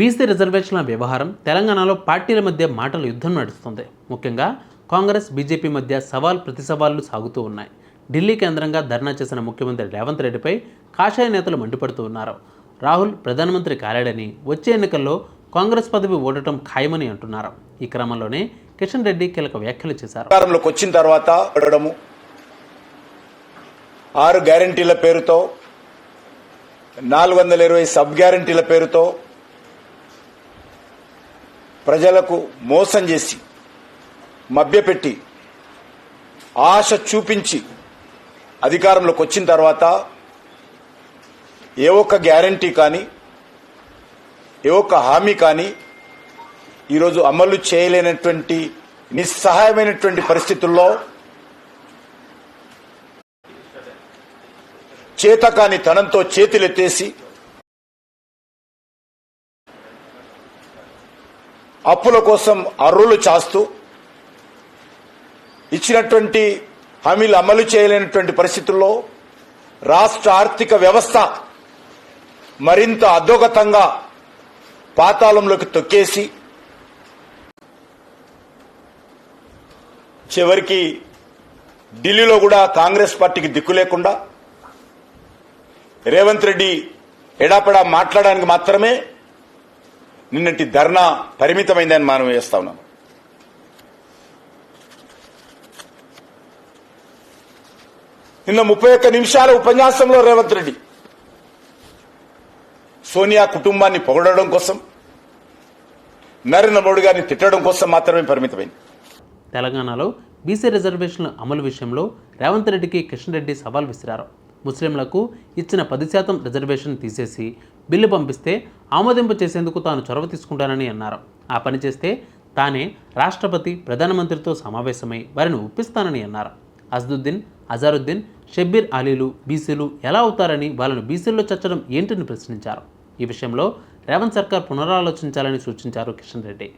BC రిజర్వేషన్ల వ్యవహారం తెలంగాణలో పార్టీల మధ్య మాటల యుద్ధం నడుస్తుంది. ముఖ్యంగా కాంగ్రెస్ బీజేపీ మధ్య సవాల్ ప్రతి సవాళ్ళు సాగుతూ ఉన్నాయి. ఢిల్లీ కేంద్రంగా ధర్నా చేసిన ముఖ్యమంత్రి రేవంత్ రెడ్డిపై కాషాయ నేతలు మండిపడుతూ ఉన్నారు. రాహుల్ ప్రధానమంత్రి కాలేడని వచ్చే ఎన్నికల్లో కాంగ్రెస్ పదవి ఓడటం ఖాయమని అంటున్నారు. ఈ క్రమంలోనే కిషన్ రెడ్డి కీలక వ్యాఖ్యలు చేశారు. వచ్చిన తర్వాత ఆరు గ్యారంటీల పేరుతో నాలుగు వందల ఇరవై సబ్ గ్యారంటీల పేరుతో ప్రజలకు మోసం చేసి మభ్యపెట్టి ఆశ చూపించి అధికారంలోకి వచ్చిన తర్వాత ఏ ఒక్క గ్యారంటీ కానీ ఏ ఒక్క హామీ కానీ ఈరోజు అమలు చేయలేనటువంటి నిస్సహాయమైనటువంటి పరిస్థితుల్లో చేతకాని తనంతో చేతులెత్తేసి అప్పుల కోసం అర్రులు చాస్తూ ఇచ్చినటువంటి హామీలు అమలు చేయలేనటువంటి పరిస్థితుల్లో రాష్ట్ర ఆర్థిక వ్యవస్థ మరింత అధోగతంగా పాతాళంలోకి తొక్కేసి చివరికి ఢిల్లీలో కూడా కాంగ్రెస్ పార్టీకి దిక్కు లేకుండా రేవంత్ రెడ్డి ఎడాపడా మాట్లాడడానికి మాత్రమే నిన్నటి ధర్నా పరిమితమైందని మనం వేస్తా ఉన్నాం. నిన్న ముప్పై ఒక్క నిమిషాల ఉపన్యాసంలో రేవంత్ రెడ్డి సోనియా కుటుంబాన్ని పొగడడం కోసం నరేంద్ర మోడీ గారిని తిట్టడం కోసం మాత్రమే పరిమితమైంది. తెలంగాణలో బీసీ రిజర్వేషన్ల అమలు విషయంలో రేవంత్ రెడ్డికి కిషన్ రెడ్డి సవాల్ విసిరారు. ముస్లింలకు ఇచ్చిన పది శాతం రిజర్వేషన్ తీసేసి బిల్లు పంపిస్తే ఆమోదింపు చేసేందుకు తాను చొరవ తీసుకుంటానని అన్నారు. ఆ పని చేస్తే తానే రాష్ట్రపతి ప్రధానమంత్రితో సమావేశమై వారిని ఒప్పిస్తానని అన్నారు. అజదుద్దీన్ అజారుద్దీన్ షబ్బీర్ అలీలు బీసీలు ఎలా అవుతారని వాళ్ళను బీసీల్లో చచ్చడం ఏంటని ప్రశ్నించారు. ఈ విషయంలో రేవంత్ సర్కార్ పునరాలోచించాలని సూచించారు కిషన్ రెడ్డి.